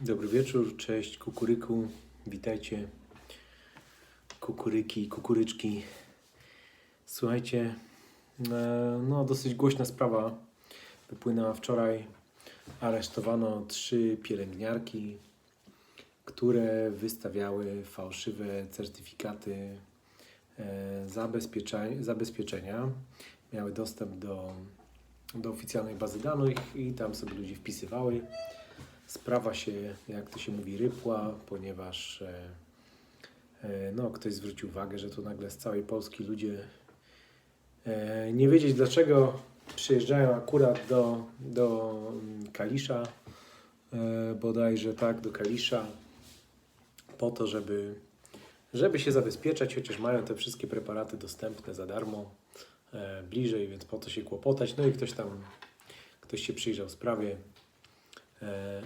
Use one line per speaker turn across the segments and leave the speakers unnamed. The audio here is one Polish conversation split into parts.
Dobry wieczór, cześć kukuryku, witajcie kukuryki, kukuryczki. Słuchajcie, e, no dosyć głośna sprawa wypłynęła wczoraj. Aresztowano trzy pielęgniarki, które wystawiały fałszywe certyfikaty e, zabezpieczenia. Miały dostęp do, do oficjalnej bazy danych i tam sobie ludzie wpisywały. Sprawa się, jak to się mówi, rypła, ponieważ e, e, no, ktoś zwrócił uwagę, że tu nagle z całej Polski ludzie e, nie wiedzieć dlaczego przyjeżdżają akurat do, do mm, Kalisza, bodajże tak, do Kalisza, po to, żeby, żeby się zabezpieczać, chociaż mają te wszystkie preparaty dostępne za darmo, bliżej, więc po to się kłopotać. No i ktoś tam, ktoś się przyjrzał sprawie,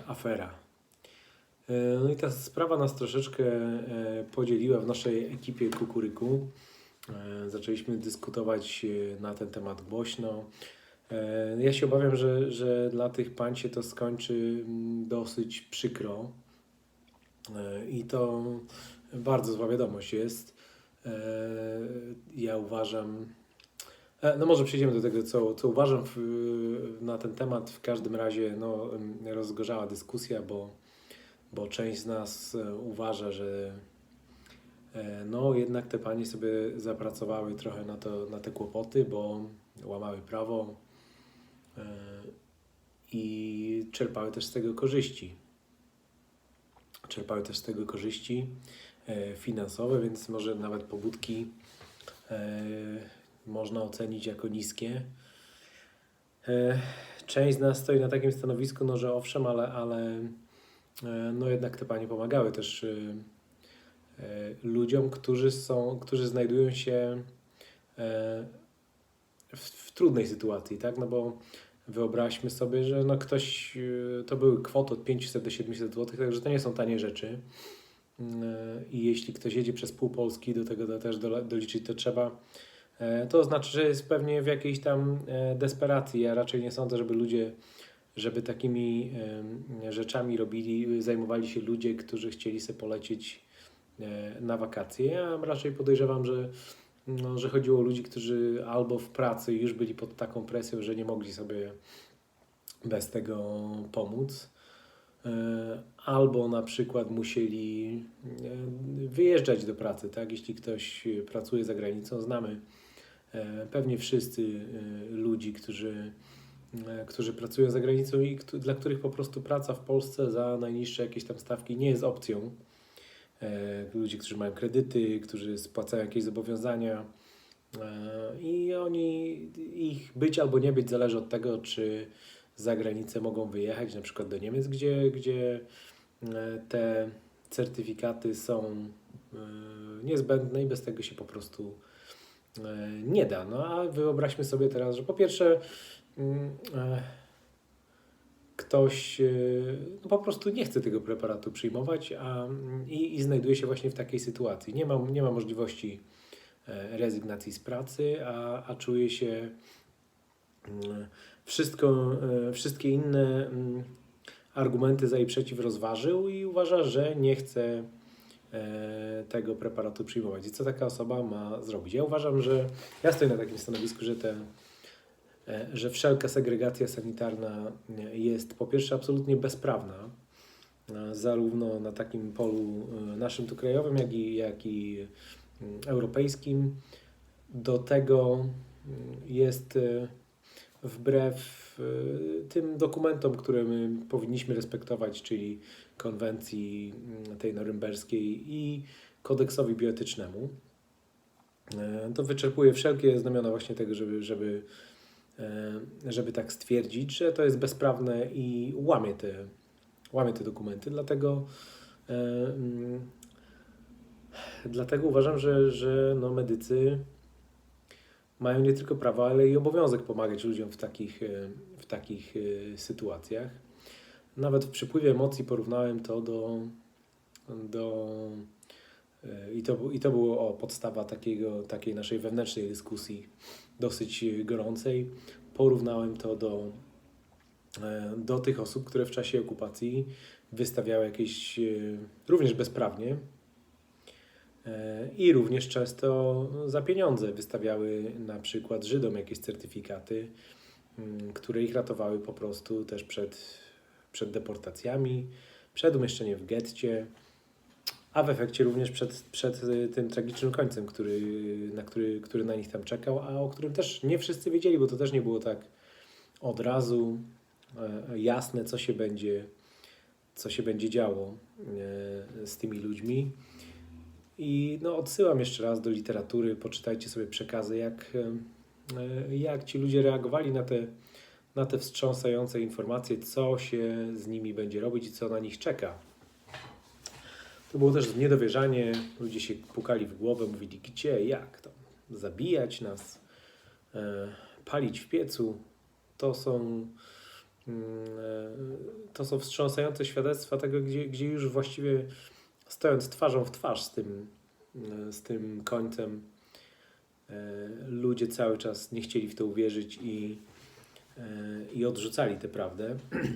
afera. E, No i ta sprawa nas troszeczkę e, podzieliła w naszej ekipie Kukuryku. E, Zaczęliśmy dyskutować e, na ten temat głośno. E, Ja się obawiam, że, że dla tych pań się to skończy mm, dosyć przykro. E, I to bardzo zła wiadomość jest. E, Ja uważam, E, No może przejdziemy do tego, co, co uważam w, na ten temat. W każdym razie no, rozgorzała dyskusja, bo, bo część z nas e, uważa, że e, no jednak te panie sobie zapracowały trochę na, to, na te kłopoty, bo łamały prawo e, i czerpały też z tego korzyści. Czerpały też z tego korzyści e, finansowe, więc może nawet pobudki e, można ocenić jako niskie. E, Część z nas stoi na takim stanowisku, no, że owszem, ale, ale e, no, jednak te panie pomagały też e, ludziom, którzy, są, którzy znajdują się w, w trudnej sytuacji, tak? No bo wyobraźmy sobie, że no ktoś, to były kwoty od 500 do 700 zł, także to nie są tanie rzeczy. I jeśli ktoś jedzie przez pół Polski, do tego też doliczyć to trzeba, to znaczy, że jest pewnie w jakiejś tam e, desperacji. Ja raczej nie sądzę, żeby ludzie, żeby takimi rzeczami robili, zajmowali się ludzie, którzy chcieli sobie polecieć e, na wakacje. Ja raczej podejrzewam, że, no, że chodziło o ludzi, którzy albo w pracy już byli pod taką presją, że nie mogli sobie bez tego pomóc. E, Albo na przykład musieli e, wyjeżdżać do pracy, tak? Jeśli ktoś e, pracuje za granicą, znamy e, pewnie wszyscy e, ludzi, którzy, e, którzy pracują za granicą i dla których po prostu praca w Polsce za najniższe jakieś tam stawki nie jest opcją. E, Ludzi, którzy mają kredyty, którzy spłacają jakieś zobowiązania e, i oni, ich być albo nie być zależy od tego, czy za granicę mogą wyjechać, na przykład do Niemiec, gdzie, gdzie e, te certyfikaty są e, niezbędne i bez tego się po prostu e, nie da. No a wyobraźmy sobie teraz, że po pierwsze mm, e, ktoś e, no, po prostu nie chce tego preparatu przyjmować a, i, i znajduje się właśnie w takiej sytuacji. Nie ma, nie ma możliwości e, rezygnacji z pracy, a, a czuje się mm, wszystko, e, wszystkie inne mm, argumenty za i przeciw rozważył i uważa, że nie chce e, tego preparatu przyjmować. I co taka osoba ma zrobić? Ja uważam, że ja stoję na takim stanowisku, że te e, że wszelka segregacja sanitarna e, jest po pierwsze absolutnie bezprawna, e, zarówno na takim polu e, naszym tu krajowym, jak i, jak i mm, europejskim. Do tego mm, jest e, wbrew e, tym dokumentom, które my powinniśmy respektować, czyli konwencji mm, tej norymberskiej i kodeksowi bioetycznemu. E, To wyczerpuje wszelkie znamiona właśnie tego, żeby, żeby, e, żeby tak stwierdzić, że to jest bezprawne i łamie te, łamie te dokumenty. Dlatego, e, mm, dlatego uważam, że, że no medycy mają nie tylko prawo, ale i obowiązek pomagać ludziom w takich, w takich sytuacjach. Nawet w przypływie emocji porównałem to do, do e, i to, I to było o, podstawa takiego, takiej naszej wewnętrznej dyskusji, dosyć gorącej. Porównałem to do e, do tych osób, które w czasie okupacji wystawiały jakieś, e, również bezprawnie i również często za pieniądze wystawiały na przykład Żydom jakieś certyfikaty, mm, które ich ratowały po prostu też przed, przed deportacjami, przed umieszczeniem w getcie, a w efekcie również przed, przed y, tym tragicznym końcem, który, na który, który na nich tam czekał, a o którym też nie wszyscy wiedzieli, bo to też nie było tak od razu e, jasne, co się będzie, co się będzie działo e, z tymi ludźmi. I no, odsyłam jeszcze raz do literatury, poczytajcie sobie przekazy, jak, e, jak ci ludzie reagowali na te, na te wstrząsające informacje, co się z nimi będzie robić i co na nich czeka. To było też niedowierzanie, ludzie się pukali w głowę, mówili gdzie, jak tam, zabijać nas, e, palić w piecu. To są, mm, e, to są wstrząsające świadectwa tego, gdzie, gdzie już właściwie stojąc twarzą w twarz z tym, e, z tym końcem, e, ludzie cały czas nie chcieli w to uwierzyć i, i odrzucali tę prawdę.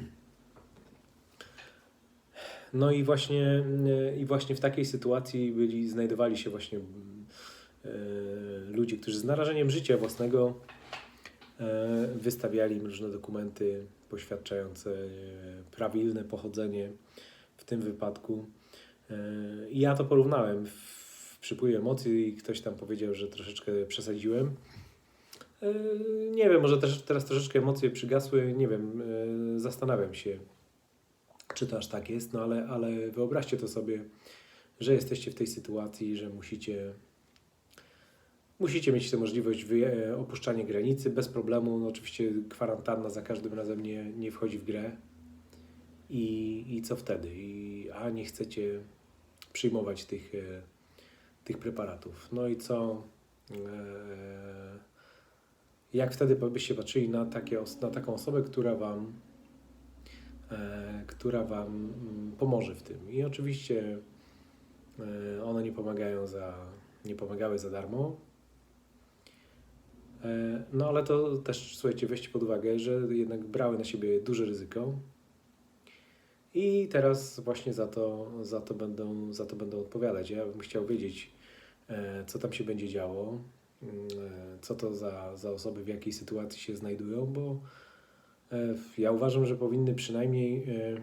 No i właśnie, e, i właśnie w takiej sytuacji byli, znajdowali się właśnie e, ludzie, którzy z narażeniem życia własnego e, wystawiali im różne dokumenty poświadczające e, prawilne pochodzenie w tym wypadku. E, I ja to porównałem w przypływie emocji i ktoś tam powiedział, że troszeczkę przesadziłem. E, Nie wiem, może też teraz troszeczkę emocje przygasły, nie wiem, e, zastanawiam się, czy to aż tak jest, no ale, ale wyobraźcie to sobie, że jesteście w tej sytuacji, że musicie, musicie mieć tę możliwość e, opuszczania granicy bez problemu. No oczywiście kwarantanna za każdym razem nie, nie wchodzi w grę. I, I co wtedy? I, a nie chcecie przyjmować tych, e, tych preparatów. No i co? E, jak wtedy byście patrzyli na, takie, na taką osobę, która Wam e, która Wam mm, pomoże w tym. I oczywiście e, one nie pomagają za, nie pomagały za darmo. E, No ale to też, słuchajcie, weźcie pod uwagę, że jednak brały na siebie duże ryzyko i teraz właśnie za to, za to, będą, za to będą odpowiadać. Ja bym chciał wiedzieć, e, co tam się będzie działo, co to za, za osoby, w jakiej sytuacji się znajdują, bo E, Ja uważam, że powinny przynajmniej e,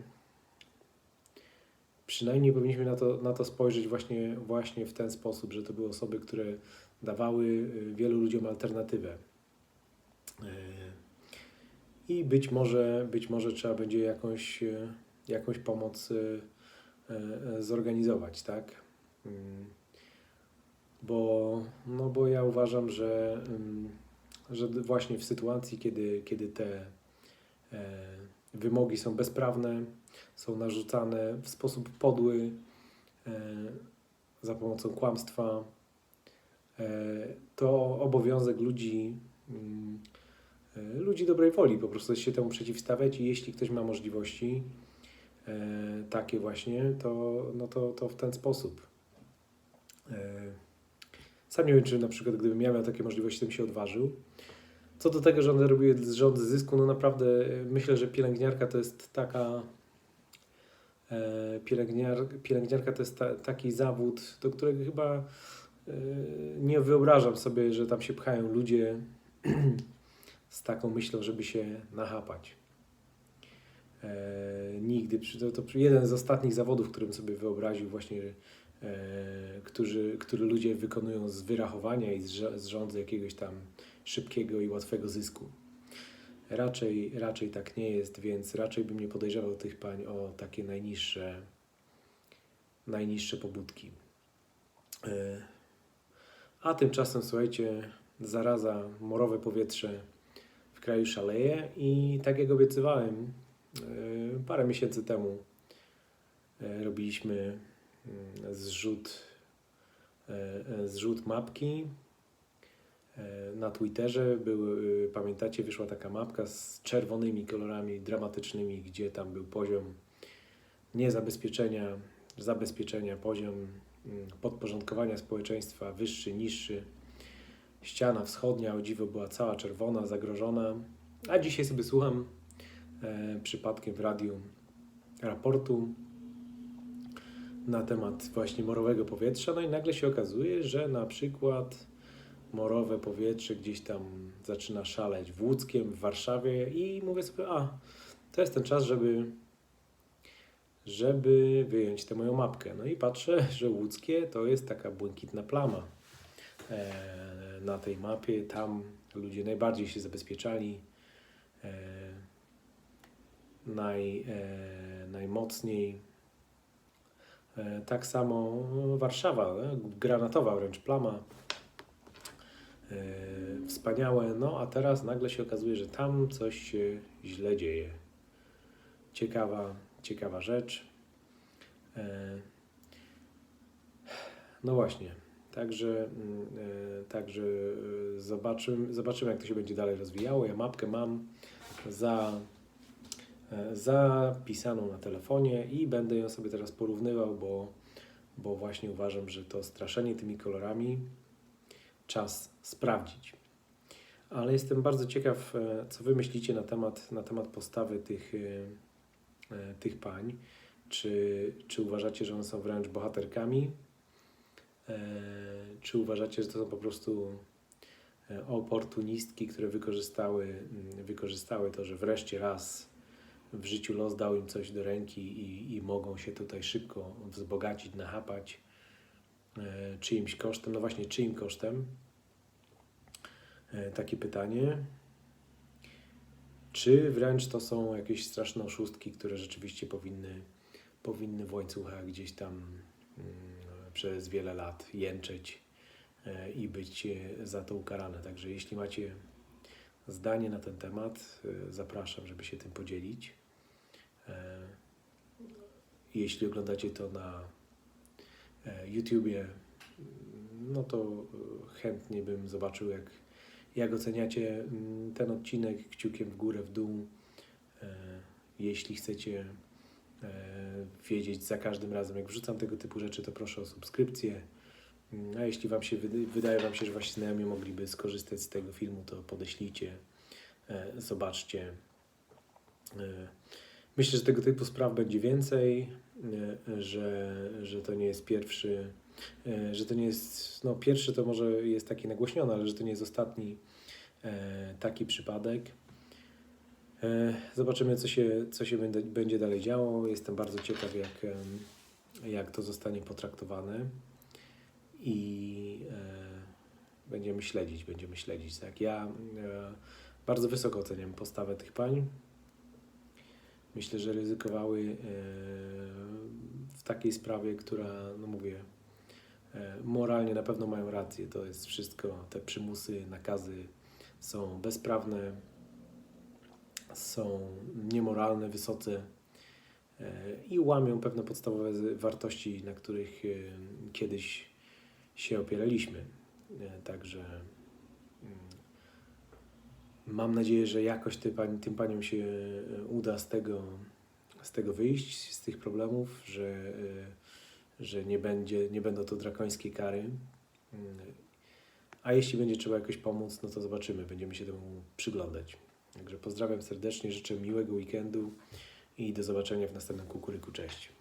przynajmniej powinniśmy na to, na to spojrzeć właśnie, właśnie w ten sposób, że to były osoby, które dawały e, wielu ludziom alternatywę. E, I być może, być może trzeba będzie jakąś, e, jakąś pomoc e, e, zorganizować, tak? Bo, no bo ja uważam, że, że właśnie w sytuacji, kiedy, kiedy te E, Wymogi są bezprawne, są narzucane w sposób podły, e, za pomocą kłamstwa. E, To obowiązek ludzi, mm, ludzi dobrej woli, po prostu się temu przeciwstawiać i jeśli ktoś ma możliwości takie właśnie, to, no to, to w ten sposób. Sam nie wiem, czy na przykład gdybym ja miał takie możliwości, bym się odważył. Co do tego, że one robiły rząd zysku, no naprawdę e, myślę, że pielęgniarka to jest taka. E, pielęgniar, pielęgniarka to jest ta, taki zawód, do którego chyba e, nie wyobrażam sobie, że tam się pchają ludzie z taką myślą, żeby się nachapać. E, nigdy. To, to jeden z ostatnich zawodów, którym sobie wyobraził właśnie, którzy, który ludzie wykonują z wyrachowania i z, rządzy jakiegoś tam szybkiego i łatwego zysku. Raczej, raczej tak nie jest, więc raczej bym nie podejrzewał tych pań o takie najniższe, najniższe pobudki. E, A tymczasem, słuchajcie, zaraza, morowe powietrze w kraju szaleje i tak jak obiecywałem, e, parę miesięcy temu e, robiliśmy zrzut, e, e, zrzut mapki E, na Twitterze y, pamiętacie, wyszła taka mapka z czerwonymi kolorami dramatycznymi, gdzie tam był poziom niezabezpieczenia, zabezpieczenia, poziom mm, podporządkowania społeczeństwa wyższy, niższy. Ściana wschodnia, o dziwo, była cała czerwona, zagrożona. A dzisiaj sobie słucham e, przypadkiem w radiu raportu na temat właśnie morowego powietrza, no i nagle się okazuje, że na przykład morowe powietrze gdzieś tam zaczyna szaleć w Łódzkiem, w Warszawie i mówię sobie, a to jest ten czas, żeby żeby wyjąć tę moją mapkę. No i patrzę, że łódzkie to jest taka błękitna plama e, na tej mapie. Tam ludzie najbardziej się zabezpieczali. E, naj, e, najmocniej. E, tak samo Warszawa, e, granatowa wręcz plama. E, wspaniałe, no a teraz nagle się okazuje, że tam coś się źle dzieje. Ciekawa, ciekawa rzecz. No właśnie, także, mm, także zobaczymy, zobaczymy, jak to się będzie dalej rozwijało. Ja mapkę mam za, zapisaną na telefonie i będę ją sobie teraz porównywał, bo, bo właśnie uważam, że to straszenie tymi kolorami czas sprawdzić. Ale jestem bardzo ciekaw, e, co wy myślicie na temat, na temat postawy tych, e, e, tych pań. Czy, czy uważacie, że one są wręcz bohaterkami? E, Czy uważacie, że to są po prostu e, oportunistki, które wykorzystały, mm, wykorzystały to, że wreszcie raz w życiu los dał im coś do ręki i, i mogą się tutaj szybko wzbogacić, nachapać e, czyimś kosztem? No właśnie, czyim kosztem? E, Takie pytanie. Czy wręcz to są jakieś straszne oszustki, które rzeczywiście powinny, powinny w łańcuchach gdzieś tam mm, przez wiele lat jęczeć e, i być za to ukarane. Także jeśli macie zdanie na ten temat, zapraszam, żeby się tym podzielić. Jeśli oglądacie to na e, YouTubie, no to e, chętnie bym zobaczył, jak, jak oceniacie mm, ten odcinek kciukiem w górę, w dół. E, Jeśli chcecie wiedzieć za każdym razem, jak wrzucam tego typu rzeczy, to proszę o subskrypcję. Mm, A jeśli Wam się wyda- wydaje Wam się, że Wasi znajomi mogliby skorzystać z tego filmu, to podeślijcie, zobaczcie. Myślę, że tego typu spraw będzie więcej, e, że, że to nie jest pierwszy, e, że to nie jest, no pierwszy to może jest taki nagłośniony, ale że to nie jest ostatni e, taki przypadek. Zobaczymy, co się, co się będzie, dalej działo. Jestem bardzo ciekaw, jak, jak to zostanie potraktowane i będziemy śledzić, będziemy śledzić. Tak, ja bardzo wysoko oceniam postawę tych pań. Myślę, że ryzykowały e, w takiej sprawie, która, no mówię, e, moralnie na pewno mają rację. To jest wszystko, te przymusy, nakazy są bezprawne, są niemoralne, wysoce e, i łamią pewne podstawowe wartości, na których kiedyś się opieraliśmy. Także mm, mam nadzieję, że jakoś ty, pań, tym paniom się e, uda z tego, z tego wyjść, z tych problemów, że, e, że nie, będzie, nie będą to drakońskie kary. A jeśli będzie trzeba jakoś pomóc, no to zobaczymy, będziemy się temu przyglądać. Także pozdrawiam serdecznie, życzę miłego weekendu i do zobaczenia w następnym kukuryku. Cześć.